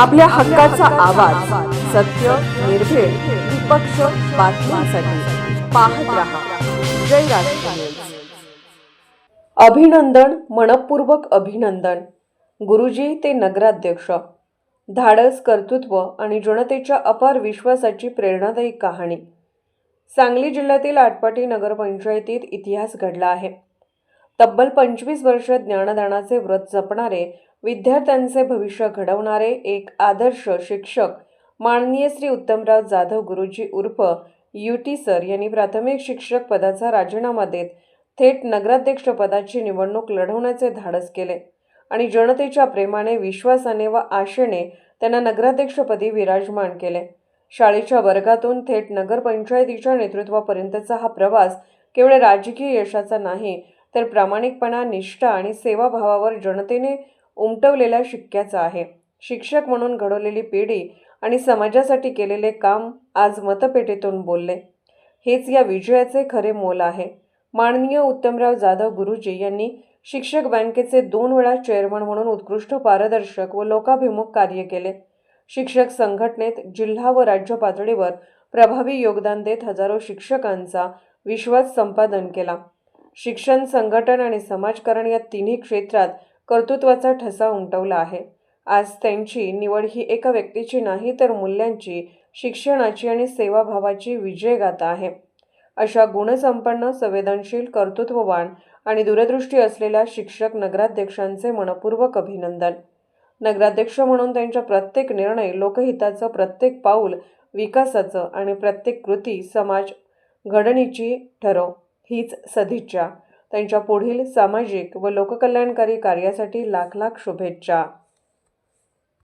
आपल्या हक्काचा आवाज सत्य निर्भेळ निपक्ष बातम्यांसाठी पाहत राहा. जय राष्ट्र अभिनंदन मनपूर्वक अभिनंदन. गुरुजी ते नगराध्यक्ष. धाडस कर्तृत्व आणि जनतेच्या अपार विश्वासाची प्रेरणादायी कहाणी. सांगली जिल्ह्यातील आटपाटी नगरपंचायतीत इतिहास घडला आहे. तब्बल पंचवीस वर्ष ज्ञानदानाचे व्रत जपणारे विद्यार्थ्यांचे भविष्य घडवणारे एक आदर्श शिक्षक माननीय श्री उत्तमराव जाधव गुरुजी उर्फ युटी सर यांनी प्राथमिक शिक्षक पदाचा राजीनामा देत थेट नगराध्यक्ष पदाची निवडणूक लढवण्याचे धाडस केले आणि जनतेच्या प्रेमाने विश्वासाने व आशेने त्यांना नगराध्यक्षपदी विराजमान केले. शाळेच्या वर्गातून थेट नगरपंचायतीच्या नेतृत्वापर्यंतचा हा प्रवास केवळ राजकीय यशाचा नाही तर प्रामाणिकपणा निष्ठा आणि सेवाभावावर जनतेने उमटवलेल्या शिक्क्याचा आहे. शिक्षक म्हणून घडवलेली पिढी आणि समाजासाठी केलेले काम आज मतपेटीतून बोलले. हेच या विजयाचे खरे मोल आहे. माननीय उत्तमराव जाधव गुरुजी यांनी शिक्षक बँकेचे दोन वेळा चेअरमन म्हणून उत्कृष्ट पारदर्शक व लोकाभिमुख कार्य केले. शिक्षक संघटनेत जिल्हा व राज्य पातळीवर प्रभावी योगदान देत हजारो शिक्षकांचा विश्वास संपादन केला. शिक्षण संघटन आणि समाजकारण या तिन्ही क्षेत्रात कर्तृत्वाचा ठसा उमटवला आहे. आज त्यांची निवड ही एका व्यक्तीची नाही तर मूल्यांची शिक्षणाची आणि सेवाभावाची विजयगाथा आहे. अशा गुणसंपन्न संवेदनशील कर्तृत्ववान आणि दूरदृष्टी असलेल्या शिक्षक नगराध्यक्षांचे मनपूर्वक अभिनंदन. नगराध्यक्ष म्हणून त्यांच्या प्रत्येक निर्णय लोकहिताचं प्रत्येक पाऊल विकासाचं आणि प्रत्येक कृती समाज घडणीची ठरव. हीच सदिच्छा. त्यांच्या पुढील सामाजिक व लोककल्याणकारी कार्यासाठी लाख लाख शुभेच्छा.